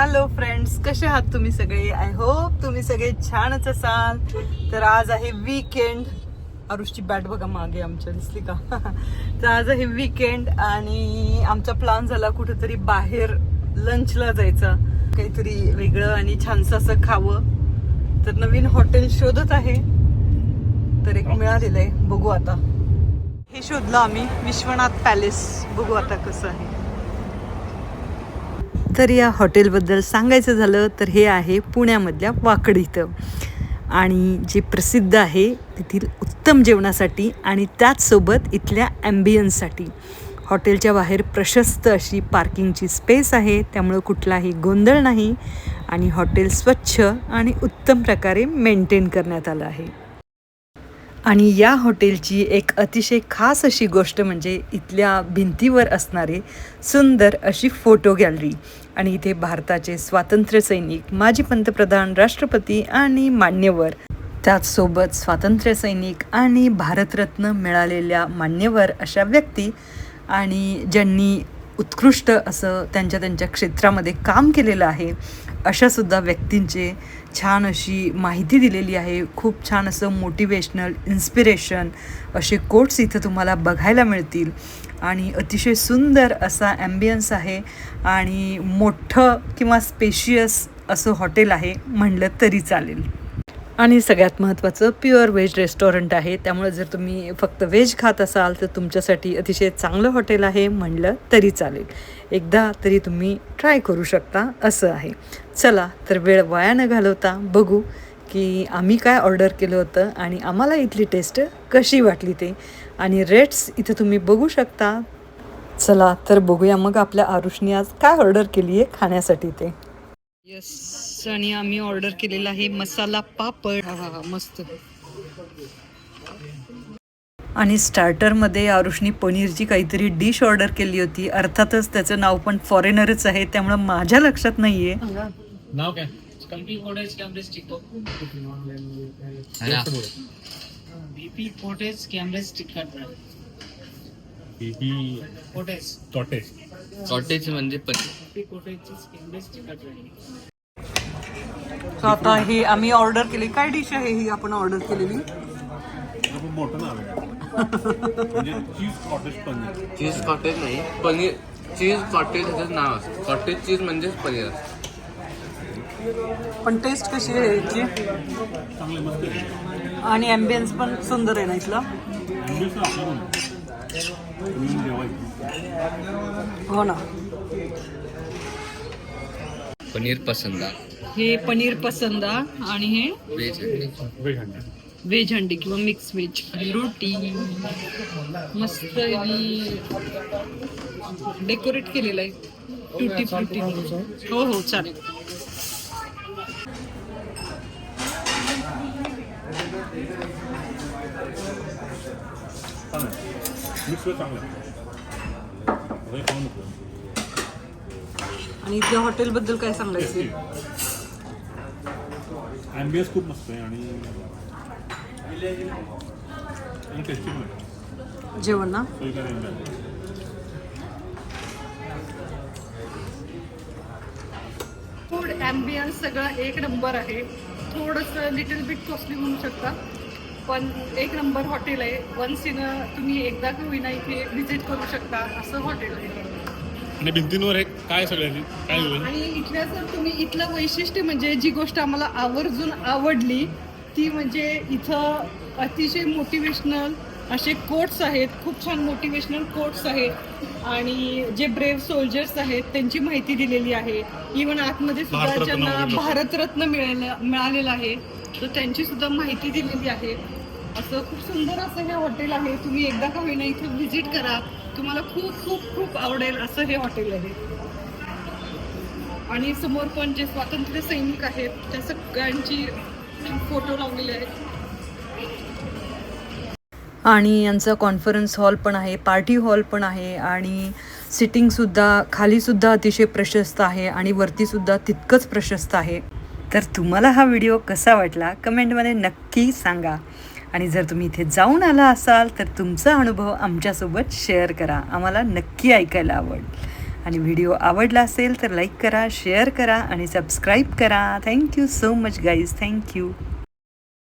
Hello friends कसे आहात तुम्ही सगळे? आय होप तुम्ही सगळे छानच असाल. तर आज आहे वीकेंड अरुषची बॅट बघा मागे आमच्या दिसली का? तर आज आहे वीकेंड आणि आमचा प्लान झाला कुठेतरी बाहेर लंचला जायचा. काहीतरी वेगळं आणि छानसं असं खावं. तर नवीन हॉटेल शोधत आहे. तर एक मिळालेलं आहे. बघू आता. हे शोधलं आम्ही. विश्वनाथ पॅलेस बघू आता कसं आहे. तर या हॉटेलबद्दल सांगायचं झालं तर हे आहे पुण्यामधल्या वाकड इथं. आणि जे प्रसिद्ध आहे तेथील उत्तम जेवणासाठी आणि त्याचसोबत इथल्या ॲम्बियन्ससाठी हॉटेलच्या बाहेर प्रशस्त अशी पार्किंगची स्पेस आहे त्यामुळं कुठलाही गोंधळ नाही आणि हॉटेल स्वच्छ आणि उत्तम प्रकारे मेंटेन करण्यात आलं आहे. आणि या हॉटेलची एक अतिशय खास अशी गोष्ट म्हणजे इथल्या भिंतीवर असणारे सुंदर अशी फोटो गॅलरी. आणि इथे भारताचे स्वातंत्र्य सैनिक माजी पंतप्रधान राष्ट्रपती आणि मान्यवर. त्याचसोबत स्वातंत्र्य सैनिक आणि भारतरत्न मिळालेल्या मान्यवर अशा व्यक्ती आणि ज्यांनी उत्कृष्ट असं त्यांच्या त्यांच्या क्षेत्रामध्ये काम केलेलं आहे. अशासुद्धा व्यक्तींचे छान अशी माहिती दिलेली आहे. खूप छान असं मोटिवेशनल इन्स्पिरेशन असे कोट्स इथं तुम्हाला बघायला मिळतील. आणि अतिशय सुंदर असा ॲम्बियन्स आहे. आणि मोठं किंवा स्पेशियस असं हॉटेल आहे म्हणलं तरी चालेल. आणि सगळ्यात महत्त्वाचं प्युअर व्हेज रेस्टॉरंट आहे. त्यामुळे जर तुम्ही फक्त व्हेज खात असाल तर तुमच्यासाठी अतिशय चांगलं हॉटेल आहे म्हणलं तरी चालेल. एकदा तरी तुम्ही ट्राय करू शकता असं आहे. चला तर वेळ वाया न घालवता. बघू की आम्ही काय ऑर्डर केलं होतं आणि आम्हाला इथली टेस्ट कशी वाटली ते. आणि रेट्स इथं तुम्ही बघू शकता. चला तर बघूया मग आपल्या आरुषने आज काय ऑर्डर केली आहे खाण्यासाठी ते. येस आणि आम्ही ऑर्डर केलेला आहे मसाला पापड. हा हा मस्त. आणि स्टार्टरमध्ये आरुषनी पनीरची काहीतरी डिश ऑर्डर केली होती. अर्थातच त्याचं नाव पण फॉरेनरच आहे त्यामुळं माझ्या लक्षात नाहीये. नाव काय? कंपनी फोटेज कैमरे ही कॉटेज म्हणजे आता ही आम्ही ऑर्डर केली. काय डिश आहे ही आपण ऑर्डर केलेली? खूप मोठं नाव आहे. म्हणजे cheese cottage paneer. Cheese cottage नाही. पनीर चीज कॉटेज ह्याचं नाव असतं. कॉटेज चीज म्हणजेच पनीर असतं. पण टेस्ट कशी आहे याची? चांगले मस्त आहे. आणि ॲम्बियन्स पण सुंदर आहे ना इथला? हो ना. पनीर पसंदा. हे पनीर पसंदा आणि हे व्हेज व्हेज हंडी. किंवा मिक्स व्हेज रोटी. मस्त डेकोरेट केलेलं आहे. टुटी फ्रुटी हो हो चालेल. चांगलं मिक्स चांगलं आणि इथल्या हॉटेलबद्दल काय सांगायचं? ॲम्बियन्स खूप मस्त आहे आणि टेस्टी पण जेवण ना? फूड ॲम्बियन्स सगळं एक नंबर आहे. थोडंसं लिटल बिट कॉस्टली म्हणू शकता. पण एक नंबर हॉटेल आहे. वन्स इन तुम्ही एकदा का होईना इथे विजिट करू शकता असं हॉटेल आहे. आणि भिंतींवर एक काय सगळ्याची काय होईल आणि इथल्या जर तुम्ही इथलं वैशिष्ट्य म्हणजे जी गोष्ट आम्हाला आवर्जून आवडली ती म्हणजे इथं अतिशय मोटिवेशनल असे कोट्स आहेत. खूप छान मोटिवेशनल कोट्स आहेत. आणि जे ब्रेव्ह सोल्जर्स आहेत त्यांची माहिती दिलेली आहे. इवन आतमध्ये सुद्धा भारतरत्न ज्यांना. भारतरत्न मिळालं मिळालेलं आहे तर त्यांची सुद्धा माहिती दिलेली आहे. असं खूप सुंदर असं हे हॉटेल आहे. तुम्ही एकदा का होईना इथे व्हिजिट करा. तुम्हाला खूप खूप खूप आवडेल असं हे हॉटेल आहे. आणि समोर पण जे स्वातंत्र्य सैनिक आहेत त्या सगळ्यांची फोटो लावलेले आहेत. आणि यांचा कॉन्फरन्स हॉल पण आहे पार्टी हॉल पण आहे आणि सिटिंगसुद्धा खालीसुद्धा अतिशय प्रशस्त आहे आणि वरतीसुद्धा तितकंच प्रशस्त आहे. तर तुम्हाला हा व्हिडिओ कसा वाटला? कमेंटमध्ये नक्की सांगा. आणि जर तुम्ही इथे जाऊन आला असाल तर तुमचा अनुभव आमच्यासोबत शेअर करा. आम्हाला नक्की ऐकायला आवडेल आणि व्हिडिओ आवडला असेल तर लाईक करा शेअर करा आणि सबस्क्राईब करा. Thank you so much guys. Thank you.